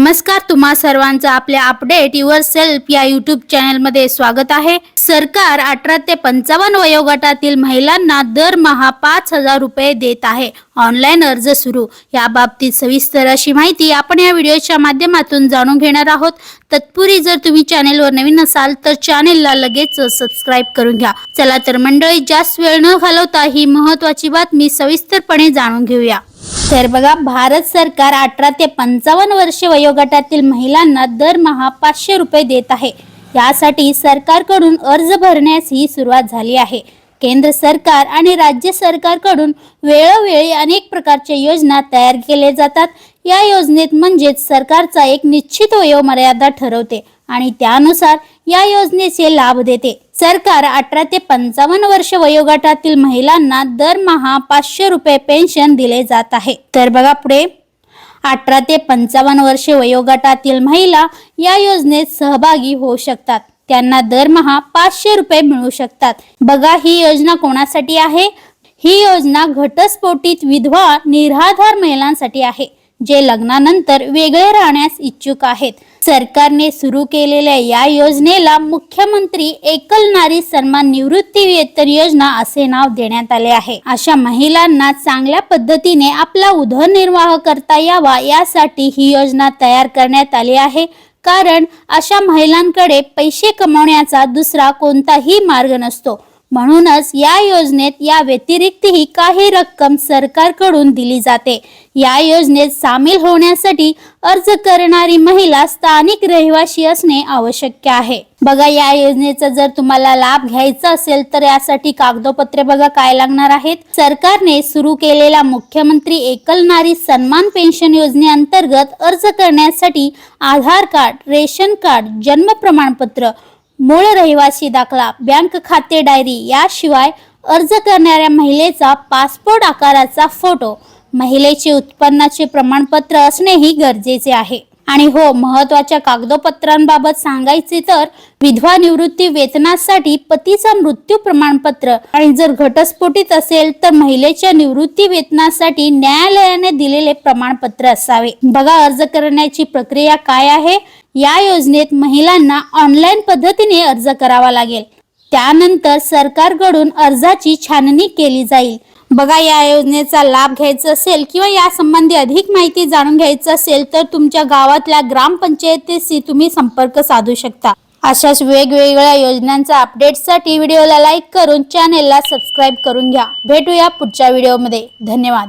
नमस्कार तुम्हा सर्वांचं आपल्या अपडेट युअर सेल्फ या युट्यूब चॅनलमध्ये स्वागत आहे. सरकार अठरा ते पंचावन्न वयोगटातील महिलांना दरमहा पाच हजार रुपये देत आहे. ऑनलाईन अर्ज सुरू. या बाबतीत सविस्तर अशी माहिती आपण या व्हिडिओच्या माध्यमातून जाणून घेणार आहोत. तत्पूर्वी जर तुम्ही चॅनेलवर नवीन असाल तर चॅनेलला लगेच सबस्क्राईब करून घ्या. चला तर मंडळी जास्त वेळ न घालवता ही महत्वाची बातमी सविस्तरपणे जाणून घेऊया. तर बघा भारत सरकार अठरा ते पंचावन्न वर्षे वयोगटातील महिलांना दरमहा पाचशे रुपये देत आहे. यासाठी सरकारकडून अर्ज भरण्यास ही सुरुवात झाली आहे. केंद्र सरकार आणि राज्य सरकारकडून वेळोवेळी अनेक प्रकारच्या योजना तयार केल्या जातात. या योजनेत म्हणजेच सरकारचा एक निश्चित वयोमर्यादा ठरवते. आणि त्यानुसार या योजनेचे लाभ देते. सरकार अठरा ते पंचावन्न वर्ष वयोगटातील महिलांना दरमहा पाचशे रुपये पेन्शन दिले जात आहे. तर बघा पुढे. अठरा ते पंचावन्न वर्षे वयोगटातील महिला या योजनेत सहभागी होऊ शकतात. त्यांना दरमहा पाचशे रुपये मिळू शकतात. बघा ही योजना कोणासाठी आहे? ही योजना घटस्फोटित विधवा निराधार महिलांसाठी आहे जे लग्नानंतर वेगळे राहण्यास इच्छुक आहेत. सरकारने सुरू केलेल्या या योजनेला मुख्यमंत्री एकल नारी सन्मान निवृत्ती वेतन योजना असे नाव देण्यात आले आहे. अशा महिलांना चांगल्या पद्धतीने आपला उदरनिर्वाह करता यावा यासाठी ही योजना तयार करण्यात आली आहे. कारण अशा महिलांकडे पैसे कमवण्याचा दुसरा कोणताही मार्ग नसतो. म्हणूनच या योजनेत या व्यतिरिक्तही काही रक्कम सरकारकडून दिली जाते. या योजनेत सामील होण्यासाठी अर्ज करणारी महिला स्थानिक रहिवासी असणे आवश्यक आहे. बघा या योजनेचा जर तुम्हाला लाभ घ्यायचा असेल तर यासाठी कागदोपत्रे बघा काय लागणार आहेत. सरकारने सुरू केलेल्या मुख्यमंत्री एकल नारी सन्मान पेन्शन योजनेअंतर्गत अर्ज करण्यासाठी आधार कार्ड रेशन कार्ड जन्म प्रमाणपत्र मूळ रहिवासी दाखला बँक खाते डायरी याशिवाय अर्ज करणाऱ्या महिलेचा पासपोर्ट आकाराचा फोटो महिलेचे उत्पन्नाचे प्रमाणपत्र असणेही गरजेचे आहे. आणि हो महत्त्वाच्या कागदोपत्रांबाबत सांगायचे तर विधवा निवृत्ती वेतनासाठी पतीचा मृत्यू प्रमाणपत्र आणि जर घटस्फोटीत असेल तर महिलेच्या निवृत्ती वेतनासाठी न्यायालयाने दिलेले प्रमाणपत्र असावे. बघा अर्ज करण्याची प्रक्रिया काय आहे? या योजनेत महिलांना ऑनलाईन पद्धतीने अर्ज करावा लागेल. त्यानंतर सरकारकडून अर्जाची छाननी केली जाईल. बघा या योजनेचा लाभ घ्यायचा असेल किंवा या संबंधी अधिक माहिती जाणून घ्यायचं असेल तर तुमच्या गावातल्या ग्रामपंचायतीशी तुम्ही संपर्क साधू शकता. अशाच वेगवेगळ्या योजनांच्या अपडेटसाठी व्हिडिओला लाईक करून चॅनेलला सबस्क्राईब करून घ्या. भेटूया पुढच्या व्हिडिओमध्ये. धन्यवाद.